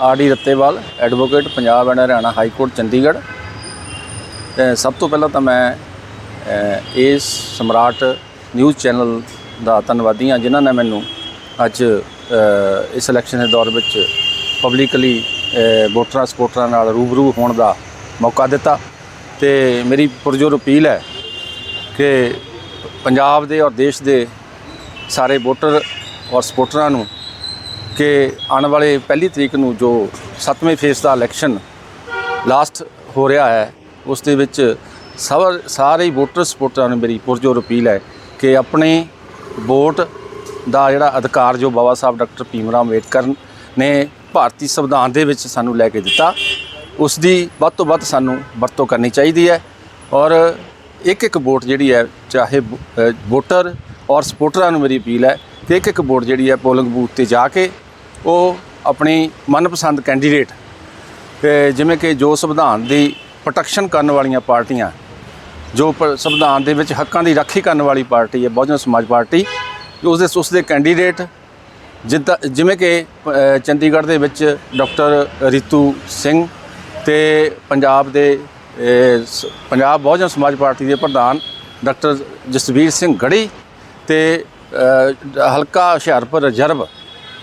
RD Rattewal, advocate, Punjab and Haryana high court, Chandigarh. ਤੇ ਸਭ ਤੋਂ ਪਹਿਲਾਂ ਤਾਂ ਮੈਂ ਇਸ ਸਮਰਾਟ ਨਿਊਜ਼ ਚੈਨਲ ਦਾ ਧੰਨਵਾਦੀ ਹਾਂ, ਜਿਨ੍ਹਾਂ ਨੇ ਮੈਨੂੰ ਅੱਜ ਇਸ ਇਲੈਕਸ਼ਨ ਦੇ ਦੌਰ ਵਿੱਚ ਪਬਲਿਕਲੀ ਵੋਟਰਾਂ ਸਪੋਰਟਰਾਂ ਨਾਲ ਰੂਬਰੂ ਹੋਣ ਦਾ ਮੌਕਾ ਦਿੱਤਾ। ਤੇ ਮੇਰੀ ਪੁਰਜੋਰ ਅਪੀਲ ਹੈ ਕਿ ਪੰਜਾਬ ਦੇ ਔਰ ਦੇਸ਼ ਦੇ ਸਾਰੇ ਵੋਟਰ ਔਰ ਸਪੋਰਟਰਾਂ ਨੂੰ ਕਿ ਆਉਣ ਵਾਲੇ ਪਹਿਲੀ ਤਰੀਕ ਨੂੰ ਜੋ 7ਵੇਂ ਫੇਸ ਦਾ ਇਲੈਕਸ਼ਨ ਲਾਸਟ ਹੋ ਰਿਹਾ ਹੈ, ਉਸ ਦੇ ਵਿੱਚ ਸਭ ਸਾਰੇ ਵੋਟਰ ਸਪੋਰਟਰਾਂ ਨੂੰ ਮੇਰੀ ਪੁਰਜੋਰ ਅਪੀਲ ਹੈ ਕਿ ਆਪਣੇ ਵੋਟ ਦਾ ਜਿਹੜਾ ਅਧਿਕਾਰ ਜੋ ਬਾਬਾ ਸਾਹਿਬ ਡਾਕਟਰ ਭੀਮ ਰਾਓ ਅੰਬੇਡਕਰ ਨੇ ਭਾਰਤੀ ਸੰਵਿਧਾਨ ਦੇ ਵਿੱਚ ਸਾਨੂੰ ਲੈ ਕੇ ਦਿੱਤਾ, ਉਸ ਦੀ ਵੱਧ ਤੋਂ ਵੱਧ ਸਾਨੂੰ ਵਰਤੋਂ ਕਰਨੀ ਚਾਹੀਦੀ ਹੈ ਔਰ ਇੱਕ ਇੱਕ ਵੋਟ ਜਿਹੜੀ ਹੈ, ਚਾਹੇ ਵੋਟਰ ਔਰ ਸਪੋਰਟਰਾਂ ਨੂੰ ਮੇਰੀ ਅਪੀਲ ਹੈ ਕਿ ਇੱਕ ਇੱਕ ਵੋਟ ਜਿਹੜੀ ਹੈ ਪੋਲਿੰਗ ਬੂਥ ਤੇ ਜਾ ਕੇ ਉਹ ਆਪਣੀ ਮਨਪਸੰਦ ਕੈਂਡੀਡੇਟ ਤੇ ਜਿਵੇਂ ਕਿ ਜੋ ਸੰਵਿਧਾਨ ਦੀ ਪ੍ਰੋਟੈਕਸ਼ਨ ਕਰਨ ਵਾਲੀਆਂ ਪਾਰਟੀਆਂ, ਜੋ ਸੰਵਿਧਾਨ ਦੇ ਵਿੱਚ ਹੱਕਾਂ ਦੀ ਰਾਖੀ ਕਰਨ ਵਾਲੀ ਪਾਰਟੀ ਹੈ, ਬਹੁਜਨ ਸਮਾਜ ਪਾਰਟੀ ਉਸ ਦੇ ਉਸ ਦੇ ਕੈਂਡੀਡੇਟ ਜਿੱਦਾਂ, ਜਿਵੇਂ ਕਿ ਚੰਡੀਗੜ੍ਹ ਦੇ ਵਿੱਚ ਡਾਕਟਰ ਰਿਤੂ ਸਿੰਘ ਤੇ ਪੰਜਾਬ ਦੇ ਪੰਜਾਬ ਬਹੁਜਨ ਸਮਾਜ ਪਾਰਟੀ ਦੇ ਪ੍ਰਧਾਨ ਡਾਕਟਰ ਜਸਵੀਰ ਸਿੰਘ ਗੜੀ ਤੇ ਹਲਕਾ ਹੁਸ਼ਿਆਰਪੁਰ ਰਿਜ਼ਰਵ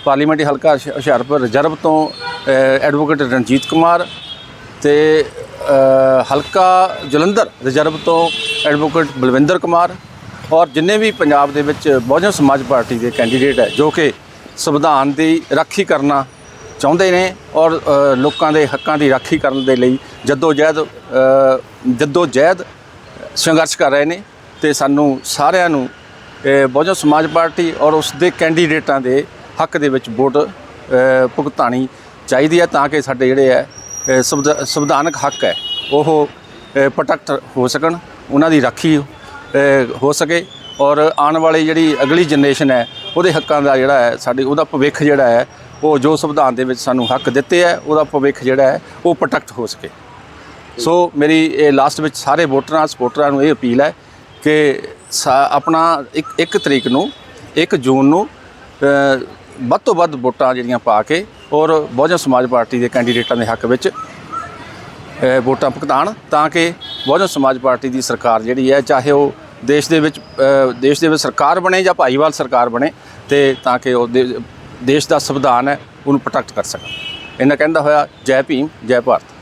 ਪਾਰਲੀਮੈਂਟਰੀ ਹਲਕਾ ਹੁਸ਼ਿਆਰਪੁਰ ਰਿਜ਼ਰਵ ਤੋਂ ਐਡਵੋਕੇਟ ਰਣਜੀਤ ਕੁਮਾਰ ਤੇ ਹਲਕਾ ਜਲੰਧਰ ਰਿਜ਼ਰਵ ਤੋਂ ਐਡਵੋਕੇਟ ਬਲਵਿੰਦਰ ਕੁਮਾਰ ਔਰ ਜਿੰਨੇ ਵੀ ਪੰਜਾਬ ਦੇ ਵਿੱਚ ਬਹੁਜਨ ਸਮਾਜ ਪਾਰਟੀ ਦੇ ਕੈਂਡੀਡੇਟ ਹੈ, ਜੋ ਕਿ ਸੰਵਿਧਾਨ ਦੀ ਰਾਖੀ ਕਰਨਾ ਚਾਹੁੰਦੇ ਨੇ ਔਰ ਲੋਕਾਂ ਦੇ ਹੱਕਾਂ ਦੀ ਰਾਖੀ ਕਰਨ ਦੇ ਲਈ ਜੱਦੋ ਜਹਿਦ ਜੱਦੋ ਜਹਿਦ ਸੰਘਰਸ਼ ਕਰ ਰਹੇ ਨੇ ਤੇ ਸਾਨੂੰ ਸਾਰਿਆਂ ਨੂੰ ਬਹੁਜਨ ਸਮਾਜ ਪਾਰਟੀ ਔਰ ਉਸ ਦੇ ਕੈਂਡੀਡੇਟਾਂ ਦੇ ਹੱਕ ਦੇ ਵਿੱਚ ਵੋਟ ਅ, ਭੁਗਤਾਣੀ ਚਾਹੀਦੀ ਹੈ ਤਾਂ ਕਿ ਸਾਡੇ ਜਿਹੜੇ ਹੈ ਅ, ਸੰਵਿਧਾਨਕ ਹੱਕ ਹੈ ਉਹ ਪ੍ਰੋਟੈਕਟ ਹੋ ਸਕਣ ਉਹਨਾਂ ਦੀ ਰਾਖੀ ਹੋ ਸਕੇ ਔਰ ਆਉਣ ਵਾਲੀ ਜਿਹੜੀ ਅਗਲੀ ਜਨਰੇਸ਼ਨ ਹੈ ਉਹਦੇ ਹੱਕਾਂ ਦਾ ਜਿਹੜਾ ਹੈ ਸਾਡੇ ਉਹਦਾ ਭਵਿੱਖ ਜਿਹੜਾ ਹੈ ਉਹ ਜੋ ਸੰਵਿਧਾਨ ਦੇ ਵਿੱਚ ਸਾਨੂੰ ਹੱਕ ਦਿੱਤੇ ਹੈ ਉਹਦਾ ਭਵਿੱਖ ਜਿਹੜਾ ਹੈ ਉਹ ਪ੍ਰੋਟੈਕਟ ਹੋ ਸਕੇ। ਸੋ ਮੇਰੀ ਇਹ ਲਾਸਟ ਵਿੱਚ ਸਾਰੇ ਵੋਟਰਾਂ ਸਪੋਰਟਰਾਂ ਨੂੰ ਇਹ ਅਪੀਲ ਹੈ ਕਿ ਸਾ- ਆਪਣਾ ਇੱਕ ਇੱਕ ਤਰੀਕ ਨੂੰ 1 ਜੂਨ ਨੂੰ ਵੱਧ ਤੋਂ ਵੱਧ ਵੋਟਾਂ ਜਿਹੜੀਆਂ ਪਾ ਕੇ ਔਰ ਬਹੁਜਨ ਸਮਾਜ ਪਾਰਟੀ ਦੇ ਕੈਂਡੀਡੇਟਾਂ ਦੇ ਹੱਕ ਵਿੱਚ ਵੋਟਾਂ ਭੁਗਤਾਨ ਤਾਂ ਕਿ ਬਹੁਜਨ ਸਮਾਜ ਪਾਰਟੀ ਦੀ ਸਰਕਾਰ ਜਿਹੜੀ ਹੈ, ਚਾਹੇ ਉਹ ਦੇਸ਼ ਦੇ ਵਿੱਚ ਦੇਸ਼ ਦੇ ਵਿੱਚ ਸਰਕਾਰ ਬਣੇ ਜਾਂ ਭਾਈਵਾਲ ਸਰਕਾਰ ਬਣੇ, ਤੇ ਤਾਂ ਕਿ ਉਹ ਦੇ- ਦੇਸ਼ ਦਾ ਸੰਵਿਧਾਨ ਹੈ, ਉਹਨੂੰ ਪ੍ਰੋਟੈਕਟ ਕਰ ਸਕਣ। ਇਹਨਾਂ ਕਹਿੰਦਾ ਹੋਇਆ, ਜੈ ਭੀਮ, ਜੈ ਭਾਰਤ।